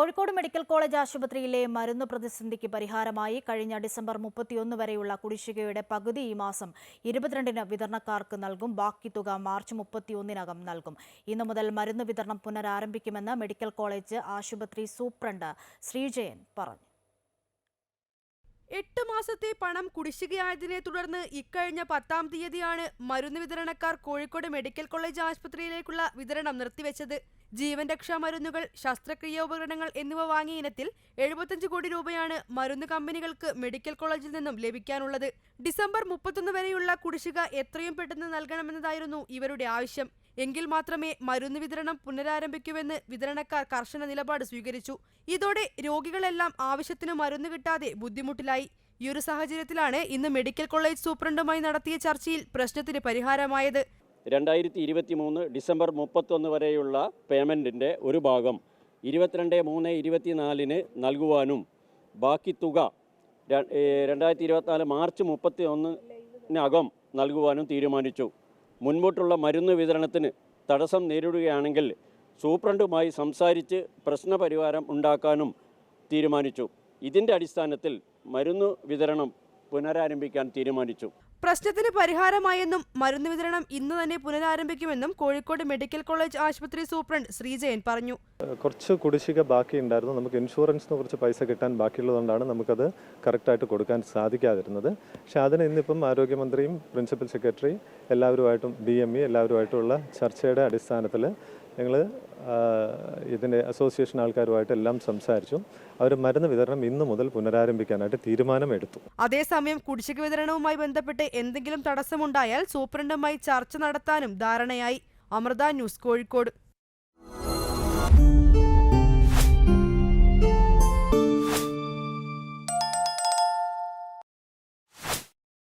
Kozhikode medical college ആശുപത്രിയിലെ മരുന്ന് പ്രതിസന്ധിക്ക് പരിഹാരമായി കഴിഞ്ഞ ഡിസംബർ മുപ്പത്തിയൊന്ന് വരെയുള്ള കുടിശ്ശികയുടെ പകുതി ഈ മാസം ഇരുപത്തിരണ്ടിന് വിതരണക്കാർക്ക് നൽകും. ബാക്കി തുക മാർച്ച് മുപ്പത്തിയൊന്നിനകം നൽകും. ഇന്നു മുതൽ മരുന്ന് വിതരണം പുനരാരംഭിക്കുമെന്ന് മെഡിക്കൽ കോളേജ് ആശുപത്രി സൂപ്രണ്ട് ശ്രീജയൻ പറഞ്ഞു. എട്ട് മാസത്തെ പണം കുടിശ്ശികയായതിനെ തുടർന്ന് ഇക്കഴിഞ്ഞ പത്താം തീയതിയാണ് മരുന്ന് വിതരണക്കാർ കോഴിക്കോട് മെഡിക്കൽ കോളേജ് ആശുപത്രിയിലേക്കുള്ള വിതരണം നിർത്തിവെച്ചത്. ജീവൻ രക്ഷാ മരുന്നുകൾ ശസ്ത്രക്രിയ ഉപകരണങ്ങൾ എന്നിവ വാങ്ങിയ ഇനത്തിൽ എഴുപത്തഞ്ച് കോടി രൂപയാണ് മരുന്ന് കമ്പനികൾക്ക് മെഡിക്കൽ കോളേജിൽ നിന്നും ലഭിക്കാനുള്ളത്. ഡിസംബർ മുപ്പത്തൊന്ന് വരെയുള്ള കുടിശ്ശിക എത്രയും പെട്ടെന്ന് നൽകണമെന്നതായിരുന്നു ഇവരുടെ ആവശ്യം. എങ്കിൽ മാത്രമേ മരുന്ന് വിതരണം പുനരാരംഭിക്കൂവെന്ന് വിതരണക്കാർ കർശന നിലപാട് സ്വീകരിച്ചു. ഇതോടെ രോഗികളെല്ലാം ആവശ്യത്തിന് മരുന്ന് കിട്ടാതെ ബുദ്ധിമുട്ടിലായി. ഈ ഒരു സാഹചര്യത്തിലാണ് ഇന്ന് മെഡിക്കൽ കോളേജ് സൂപ്രണ്ടുമായി നടത്തിയ ചർച്ചയിൽ പ്രശ്നത്തിന് പരിഹാരമായത്. രണ്ടായിരത്തി ഇരുപത്തി മൂന്ന് ഡിസംബർ മുപ്പത്തൊന്ന് വരെയുള്ള പേയ്മെന്റിന്റെ ഒരു ഭാഗം ഇരുപത്തിരണ്ട് മൂന്ന് ഇരുപത്തിനാലിന് നൽകുവാനും ബാക്കി തുക രണ്ടായിരത്തി ഇരുപത്തിനാല് മാർച്ച് മുപ്പത്തി ഒന്നിനകം നൽകുവാനും തീരുമാനിച്ചു. മുൻപോട്ടുള്ള മരുന്ന് വിതരണത്തിന് തടസ്സം നേരിടുകയാണെങ്കിൽ സൂപ്രണ്ടുമായി സംസാരിച്ച് പ്രശ്നപരിഹാരം ഉണ്ടാക്കാനും തീരുമാനിച്ചു. ഇതിന്റെ അടിസ്ഥാനത്തിൽ മരുന്ന് വിതരണം പുനരാരംഭിക്കാൻ തീരുമാനിച്ചു. പ്രശ്നത്തിന് പരിഹാരമായെന്നും മരുന്ന് വിതരണം ഇന്ന് തന്നെ പുനരാരംഭിക്കുമെന്നും കോഴിക്കോട് മെഡിക്കൽ കോളേജ് ആശുപത്രി സൂപ്രണ്ട് ശ്രീജയൻ പറഞ്ഞു. കുറച്ച് കുടിശ്ശിക ബാക്കി ഉണ്ടായിരുന്നു നമുക്ക് ഇൻഷുറൻസിന് കുറച്ച് പൈസ കിട്ടാൻ ബാക്കിയുള്ളതുകൊണ്ടാണ് നമുക്കത് കറക്റ്റായിട്ട് കൊടുക്കാൻ സാധിക്കാതിരുന്നത്. പക്ഷേ അതിന് ഇന്നിപ്പം ആരോഗ്യമന്ത്രിയും പ്രിൻസിപ്പൽ സെക്രട്ടറി എല്ലാവരുമായിട്ടും ഡി എം ഇ എല്ലാവരുമായിട്ടുള്ള ചർച്ചയുടെ അടിസ്ഥാനത്തിൽ ഞങ്ങൾ ഇതിന്റെ അസോസിയേഷൻ ആൾക്കാരുമായിട്ട് എല്ലാം സംസാരിച്ചു. അവർ മരുന്ന് വിതരണം ഇന്ന് മുതൽ പുനരാരംഭിക്കാനായിട്ട് തീരുമാനമെടുത്തു. അതേസമയം കുടിശ്ശിക വിതരണവുമായി ബന്ധപ്പെട്ട് എന്തെങ്കിലും തടസ്സമുണ്ടായാൽ സൂപ്രണ്ടുമായി ചർച്ച നടത്താനും ധാരണയായി. അമൃത ന്യൂസ് കോഴിക്കോട്.